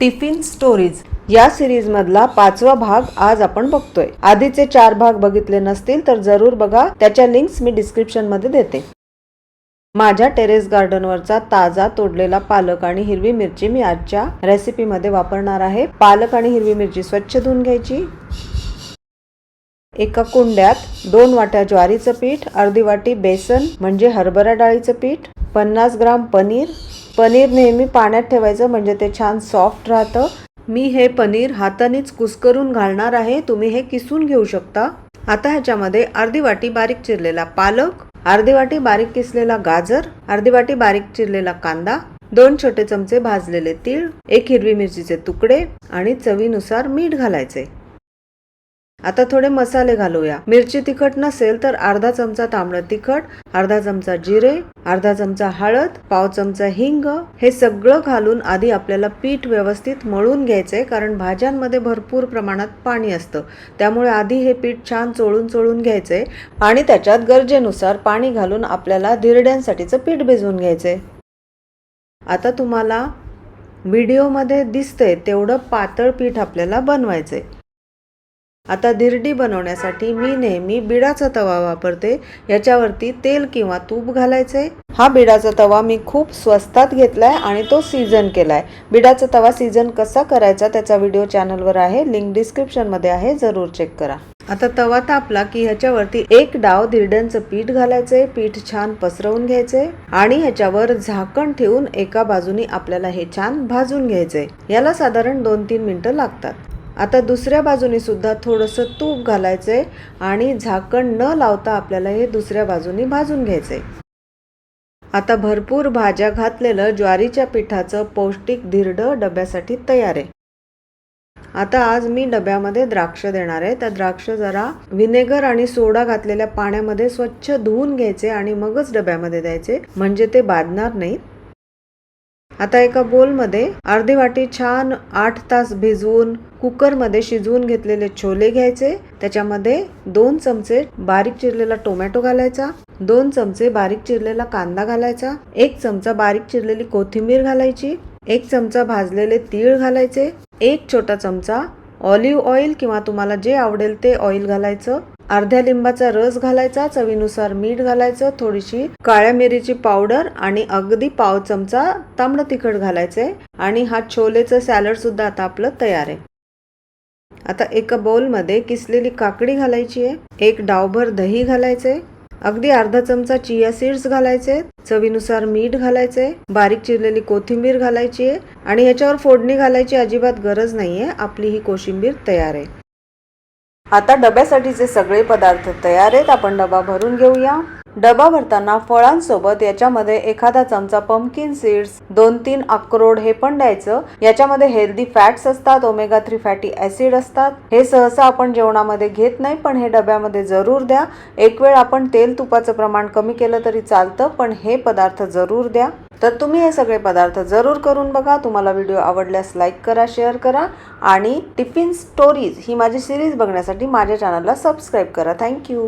Tiffin stories या series मधला पाचवा भाग आज आपण बघतोय. आधीचे चार भाग बघितले नसतील तर जरूर बघा. त्याच्या लिंक्स मी डिस्क्रिप्शनमध्ये देते. माझ्या टेरेस गार्डनवरचा ताजा तोडलेला पालक आणि हिरवी मिरची मी आजच्या रेसिपीमध्ये वापरणार आहे. पालक आणि हिरवी मिरची स्वच्छ धुवून घ्यायची. एका कुंड्यात दोन वाट्या ज्वारीचं पीठ अर्धी वाटी बेसन म्हणजे हरभरा डाळीचं पीठ पन्नास ग्राम पनीर पनीर नेहमी पाण्यात ठेवायचं म्हणजे ते छान सॉफ्ट राहतं. मी हे पनीर हातानेच कुस्करून घालणार आहे. तुम्ही हे किसून घेऊ शकता. आता ह्याच्यामध्ये अर्धी वाटी बारीक चिरलेला पालक अर्धी वाटी बारीक किसलेला गाजर अर्धी वाटी बारीक चिरलेला कांदा दोन छोटे चमचे भाजलेले तीळ एक हिरवी मिरचीचे तुकडे आणि चवीनुसार मीठ घालायचे. आता थोडे मसाले घालूया. मिरची तिखट नसेल तर अर्धा चमचा तांबडं तिखट अर्धा चमचा जिरे अर्धा चमचा हळद पाव चमचा हिंग हे सगळं घालून आधी आपल्याला पीठ व्यवस्थित मळून घ्यायचंय कारण भाज्यांमध्ये भरपूर प्रमाणात पाणी असतं. त्यामुळे आधी हे पीठ छान चोळून चोळून घ्यायचंय आणि त्याच्यात गरजेनुसार पाणी घालून आपल्याला धिरड्यांसाठीचं पीठ भिजवून घ्यायचंय. आता तुम्हाला व्हिडिओमध्ये दिसतंय तेवढं पातळ पीठ आपल्याला बनवायचंय. आता धिरडी बनवण्यासाठी मी नेहमी बिडाचा तवा वापरते. याच्यावरती तेल किंवा तूप घालायचे. हा बिडाचा तवा मी खूप स्वस्तात घेतलाय आणि तो सीझन केलाय. बिडाचा तवा सीझन कसा करायचा त्याचा व्हिडिओ चॅनलवर आहे. लिंक डिस्क्रिप्शनमध्ये आहे. जरूर चेक करा. आता तवा तापला की ह्याच्यावरती एक डाव धिरड्यांचं पीठ घालायचंय पीठ छान पसरवून घ्यायचंय आणि ह्याच्यावर झाकण ठेवून एका बाजूनी आपल्याला हे छान भाजून घ्यायचंय याला साधारण दोन तीन मिनिटं लागतात. आता दुसऱ्या बाजूने सुद्धा थोडंसं तूप घालायचंय आणि झाकण न लावता आपल्याला हे दुसऱ्या बाजूने भाजून घ्यायचंय आता भरपूर भाज्या घातलेलं ज्वारीच्या पिठाचं पौष्टिक धिरडं डब्यासाठी तयार आहे. आता आज मी डब्यामध्ये द्राक्ष देणार आहे. त्या द्राक्ष जरा व्हिनेगर आणि सोडा घातलेल्या पाण्यामध्ये स्वच्छ धुवून घ्यायचे आणि मगच डब्यामध्ये द्यायचे. म्हणजे ते बादणार नाहीत. आता एका बोलमध्ये अर्धी वाटी छान आठ तास भिजवून कुकरमध्ये शिजवून घेतलेले छोले घ्यायचे. त्याच्यामध्ये दोन चमचे बारीक चिरलेला टोमॅटो घालायचा दोन चमचे बारीक चिरलेला कांदा घालायचा एक चमचा बारीक चिरलेली कोथिंबीर घालायची एक चमचा भाजलेले तीळ घालायचे एक छोटा चमचा ऑलिव्ह ऑइल किंवा तुम्हाला जे आवडेल ते ऑइल घालायचं. अर्ध्या लिंबाचा रस घालायचा चवीनुसार मीठ घालायचं थोडीशी काळ्या मिरीची पावडर आणि अगदी पाव चमचा तांबडं तिखट घालायचंय आणि हा छोलेचं सॅलड सुद्धा आता आपलं तयार आहे. आता एका बाउलमध्ये किसलेली काकडी घालायची आहे एक डावभर दही घालायचे अगदी अर्धा चमचा चिया सीड्स घालायचे चवीनुसार मीठ घालायचे बारीक चिरलेली कोथिंबीर घालायची आहे आणि याच्यावर फोडणी घालायची अजिबात गरज नाहीये आपली ही कोशिंबीर तयार आहे. आता डब्यासाठीचे सगळे पदार्थ तयार आहेत आपण डबा भरून घेऊया. डबा भरताना फळांसोबत याच्यामध्ये एखादा चमचा पंपकिन सीड्स दोन तीन अक्रोड हे पण द्यायचं. याच्यामध्ये हेल्दी फॅट्स असतात ओमेगा थ्री फॅटी ऍसिड असतात. हे सहसा आपण जेवणामध्ये घेत नाही पण हे डब्यामध्ये जरूर द्या. एक वेळ आपण तेल तुपाचं प्रमाण कमी केलं तरी चालतं पण हे पदार्थ जरूर द्या. तर तुम्ही हे सगळे पदार्थ जरूर करून बघा. तुम्हाला व्हिडिओ आवडल्यास लाईक करा शेअर करा आणि टिफिन स्टोरीज ही माझी सिरीज बघण्यासाठी माझ्या चॅनलला सबस्क्राईब करा. थँक्यू